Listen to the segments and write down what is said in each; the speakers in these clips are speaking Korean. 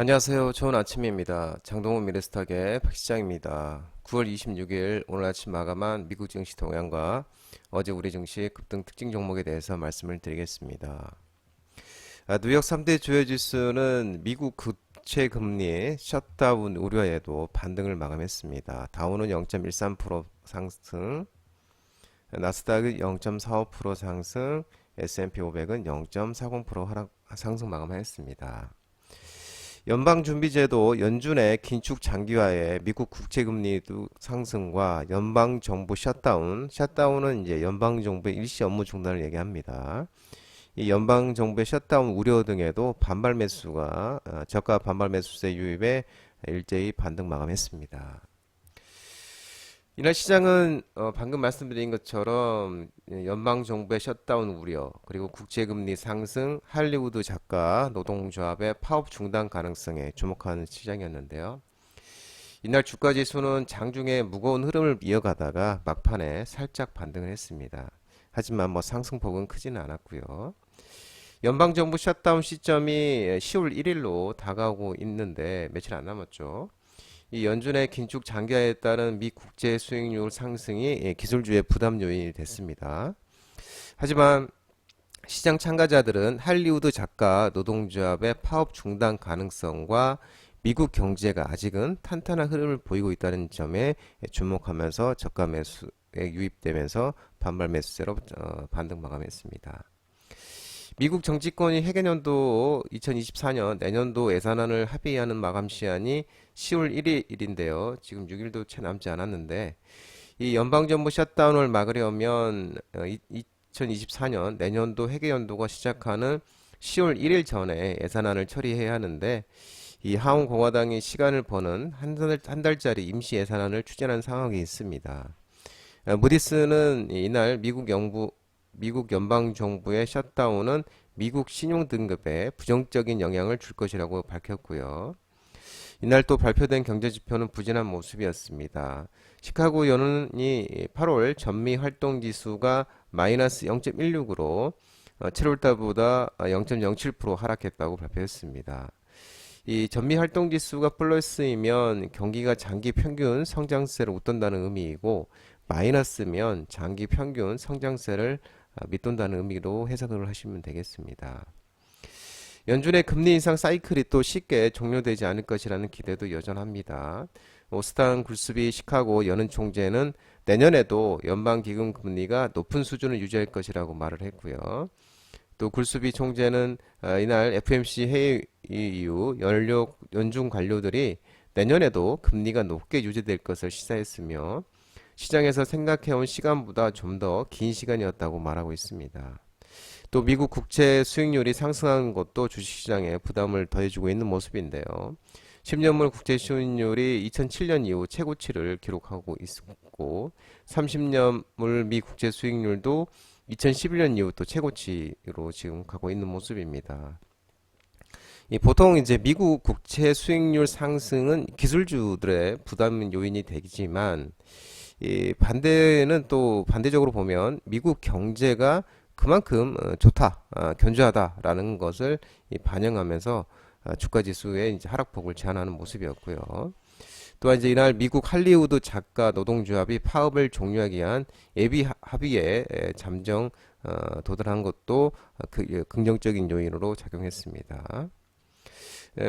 안녕하세요. 좋은 아침입니다. 장동훈 미래스탁의 박 시장입니다. 9월 26일 오늘 아침 마감한 미국 증시 동향과 어제 우리 증시 급등 특징 종목에 대해서 말씀을 드리겠습니다. 아, 뉴욕 3대 주요 지수는 미국 국채 금리 셧다운 우려에도 반등을 마감했습니다. 다우는 0.13% 상승, 나스닥은 0.45% 상승, S&P 500은 0.40% 하락 상승 마감하였습니다. 연방준비제도 연준의 긴축 장기화에 미국 국채금리 상승과 연방정부 셧다운, 셧다운은 이제 연방정부의 일시 업무 중단을 얘기합니다. 이 연방정부의 셧다운 우려 등에도 반발 매수가 어, 저가 반발 매수세 유입에 일제히 반등 마감했습니다. 이날 시장은 어, 방금 말씀드린 것처럼 연방 정부의 셧다운 우려 그리고 국제금리 상승 할리우드 작가 노동조합의 파업 중단 가능성에 주목하는 시장이었는데요. 이날 주가 지수는 장중에 무거운 흐름을 이어가다가 막판에 살짝 반등을 했습니다. 하지만 뭐 상승폭은 크지는 않았고요. 연방 정부 셧다운 시점이 10월 1일로 다가오고 있는데 며칠 안 남았죠. 이 연준의 긴축 장기화에 따른 미 국제 수익률 상승이 예, 기술주의 부담 요인이 됐습니다. 하지만 시장 참가자들은 할리우드 작가 노동조합의 파업 중단 가능성과 미국 경제가 아직은 탄탄한 흐름을 보이고 있다는 점에 주목하면서 저가 매수에 유입되면서 반발 매수세로 어, 반등 마감했습니다. 미국 정치권이 해계년도 2024년 내년도 예산안을 합의하는 마감 시한이 10월 1일인데요. 지금 6일도 채 남지 않았는데 이 연방정부 셧다운을 막으려면 2024년 어, 내년도 회계연도가 시작하는 10월 1일 전에 예산안을 처리해야 하는데 이 하원 공화당이 시간을 버는 한, 달, 한 달짜리 임시 예산안을 추진한 상황이 있습니다. 어, 무디스는 이날 미국 영부 미국 연방 정부의 셧다운은 미국 신용 등급에 부정적인 영향을 줄 것이라고 밝혔고요. 이날 또 발표된 경제 지표는 부진한 모습이었습니다. 시카고 연은이 8월 전미 활동 지수가 마이너스 0.16으로 7월 달보다 0.07% 하락했다고 발표했습니다. 이 전미 활동 지수가 플러스이면 경기가 장기 평균 성장세를 웃돈다는 의미이고 마이너스면 장기 평균 성장세를 아, 밑돈다는 의미로 해석을 하시면 되겠습니다. 연준의 금리 인상 사이클이 또 쉽게 종료되지 않을 것이라는 기대도 여전합니다. 오스탄 굴스비 시카고 연은 총재는 내년에도 연방 기금 금리가 높은 수준을 유지할 것이라고 말을 했고요. 또 굴스비 총재는 아, 이날 FMC 회의 이후 연료 연중 관료들이 내년에도 금리가 높게 유지될 것을 시사했으며 시장에서 생각해온 시간보다 좀 더 긴 시간이었다고 말하고 있습니다. 또 미국 국채 수익률이 상승한 것도 주식시장에 부담을 더해주고 있는 모습인데요. 10년물 국채 수익률이 2007년 이후 최고치를 기록하고 있고 30년물 미 국채 수익률도 2011년 이후 또 최고치로 지금 가고 있는 모습입니다. 보통 이제 미국 국채 수익률 상승은 기술주들의 부담 요인이 되지만 이 반대는 또 반대적으로 보면 미국 경제가 그만큼 어, 좋다, 아, 견조하다라는 것을 반영하면서 아, 주가 지수의 이제 하락폭을 제한하는 모습이었고요. 또한 이제 이날 미국 할리우드 작가 노동조합이 파업을 종료하기 위한 예비 합의에 잠정 어, 도달한 것도 그, 예, 긍정적인 요인으로 작용했습니다.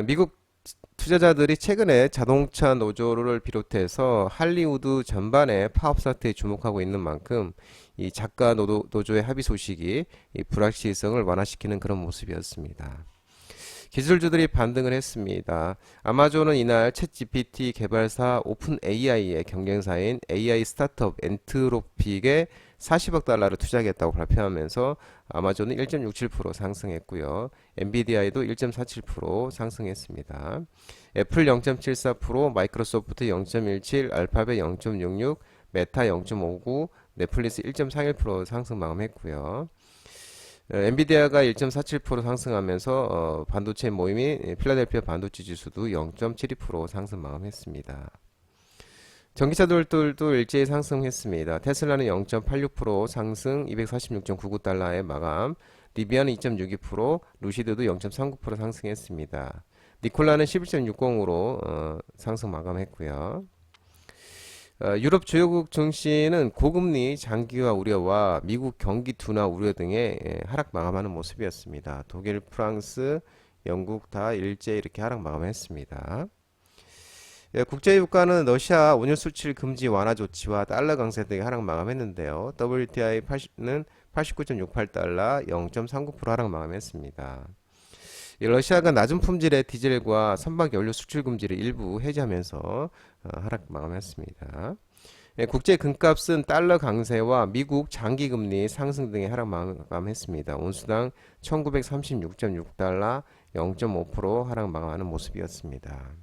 미국 투자자들이 최근에 자동차 노조를 비롯해서 할리우드 전반의 파업 사태에 주목하고 있는 만큼 이 작가 노조, 노조의 합의 소식이 이 불확실성을 완화시키는 그런 모습이었습니다. 기술주들이 반등을 했습니다. 아마존은 이날 챗 GPT 개발사 오픈 AI의 경쟁사인 AI 스타트업 엔트로픽에 40억 달러를 투자하겠다고 발표하면서 아마존은 1.67% 상승했고요. 엔비디아에도 1.47% 상승했습니다. 애플 0.74%, 마이크로소프트 0.17, 알파벳 0.66, 메타 0.59, 넷플릭스 1.31% 상승 마감했고요. 어, 엔비디아가 1.47% 상승하면서 어, 반도체 모임인 필라델피아 반도체 지수도 0.72% 상승 마감했습니다. 전기차들도 일제히 상승했습니다. 테슬라는 0.86% 상승 246.99달러의 마감, 리비아는 2.62%, 루시드도 0.39% 상승했습니다. 니콜라는 11.60으로 어, 상승 마감했고요. 어, 유럽 주요국 증시는 고금리 장기화 우려와 미국 경기 둔화 우려 등의 예, 하락 마감하는 모습이었습니다. 독일, 프랑스, 영국 다 일제 이렇게 하락 마감했습니다. 예, 국제유가는 러시아 원유 수출 금지 완화 조치와 달러 강세 등의 하락 마감했는데요. WTI 80는 89.68달러 0.39% 하락 마감했습니다. 이 러시아가 낮은 품질의 디젤과 선박 연료 수출 금지를 일부 해제하면서 어, 하락 마감했습니다. 예, 국제 금값은 달러 강세와 미국 장기 금리 상승 등의 하락 마감했습니다. 온수당 1936.6달러 0.5% 하락 마감하는 모습이었습니다.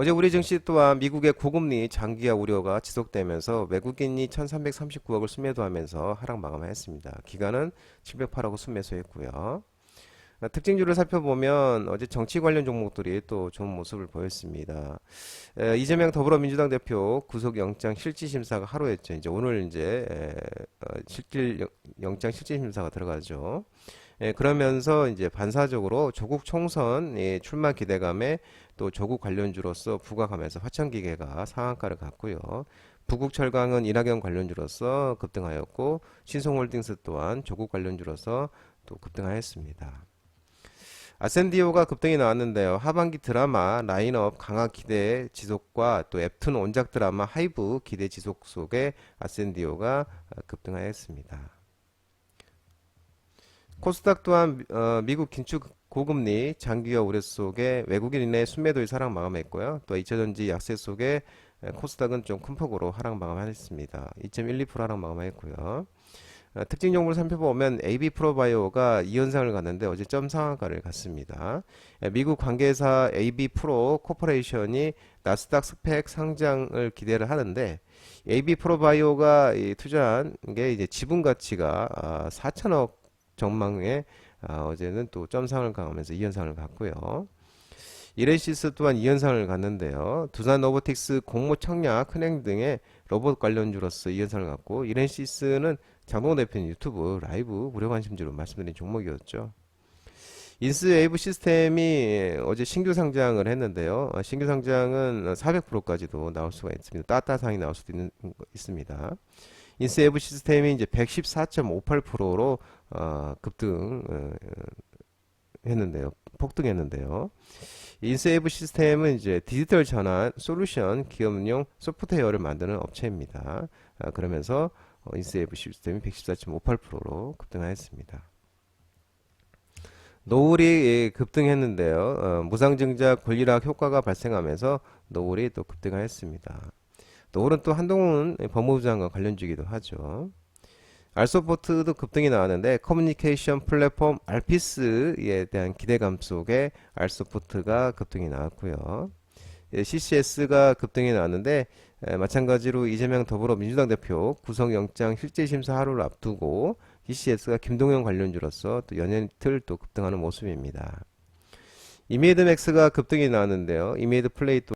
어제 우리 증시 또한 미국의 고금리 장기화 우려가 지속되면서 외국인이 1339억을 순매도하면서 하락 마감했습니다. 기간은 708억을 순매수했고요. 아, 특징주를 살펴보면 어제 정치 관련 종목들이 또 좋은 모습을 보였습니다. 에, 이재명 더불어민주당 대표 구속영장 실질심사가 하루였죠. 이제 오늘 이제 에, 어, 실질 영- 영장 실질심사가 들어가죠. 예, 그러면서 이제 반사적으로 조국 총선 예, 출마 기대감에 또 조국 관련주로서 부각하면서 화천기계가 상한가를 갔고요. 부국철강은 이낙연 관련주로서 급등하였고 신송홀딩스 또한 조국 관련주로서 또 급등하였습니다. 아센디오가 급등이 나왔는데요. 하반기 드라마 라인업 강화 기대 지속과 또 앱툰 원작 드라마 하이브 기대 지속 속에 아센디오가 어, 급등하였습니다. 코스닥 또한 어, 미국 긴축 고금리 장기화 우려 속에 외국인의 순매도의 하락 마감했고요. 또 2차전지 약세 속에 에, 코스닥은 좀 큰 폭으로 하락 마감했습니다. 2.12% 하락 마감했고요. 어, 특징 종목을 살펴보면 AB 프로바이오가 이 현상을 갔는데 어제 점 상한가를 갔습니다. 에, 미국 관계사 AB 프로 코퍼레이션이 나스닥 스펙 상장을 기대를 하는데 AB 프로바이오가 이 투자한 게 이제 지분 가치가 아, 4천억 전망에 아, 어제는 또 점상을 강하면서 이 현상을 갔고요. 이렌시스 또한 이 현상을 갔는데요. 두산 로보틱스 공모 청약 흔행 등의 로봇 관련주로서 이 현상을 갔고 이렌시스는 장동 대표님 유튜브 라이브 무료 관심주로 말씀드린 종목이었죠. 인스웨이브 시스템이 어제 신규 상장을 했는데요. 어, 신규 상장은 400%까지도 나올 수가 있습니다. 따따상이 나올 수도 있는, 있습니다. 인스웨이브 시스템이 이제 114.58%로 어, 급등 어, 했는데요. 폭등했는데요. 인세이브 시스템은 이제 디지털 전환 솔루션 기업용 소프트웨어를 만드는 업체입니다. 아, 그러면서 어, 인세이브 시스템이 114.58%로 급등하였습니다. 노을이 예, 급등했는데요. 어, 무상증자 권리락 효과가 발생하면서 노을이 또 급등하였습니다. 노을은 또 한동훈 법무부 장관 관련주기도 하죠. 알소포트도 급등이 나왔는데 커뮤니케이션 플랫폼 알피스에 대한 기대감 속에 알소포트가 급등이 나왔고요. 예, CCS가 급등이 나왔는데 에, 마찬가지로 이재명 더불어민주당 대표 구속영장 실질심사 하루를 앞두고 CCS가 김동연 관련주로서 또 연예틀 또 급등하는 모습입니다. 이메이드 맥스가 급등이 나왔는데요. 이메이드 플레이 또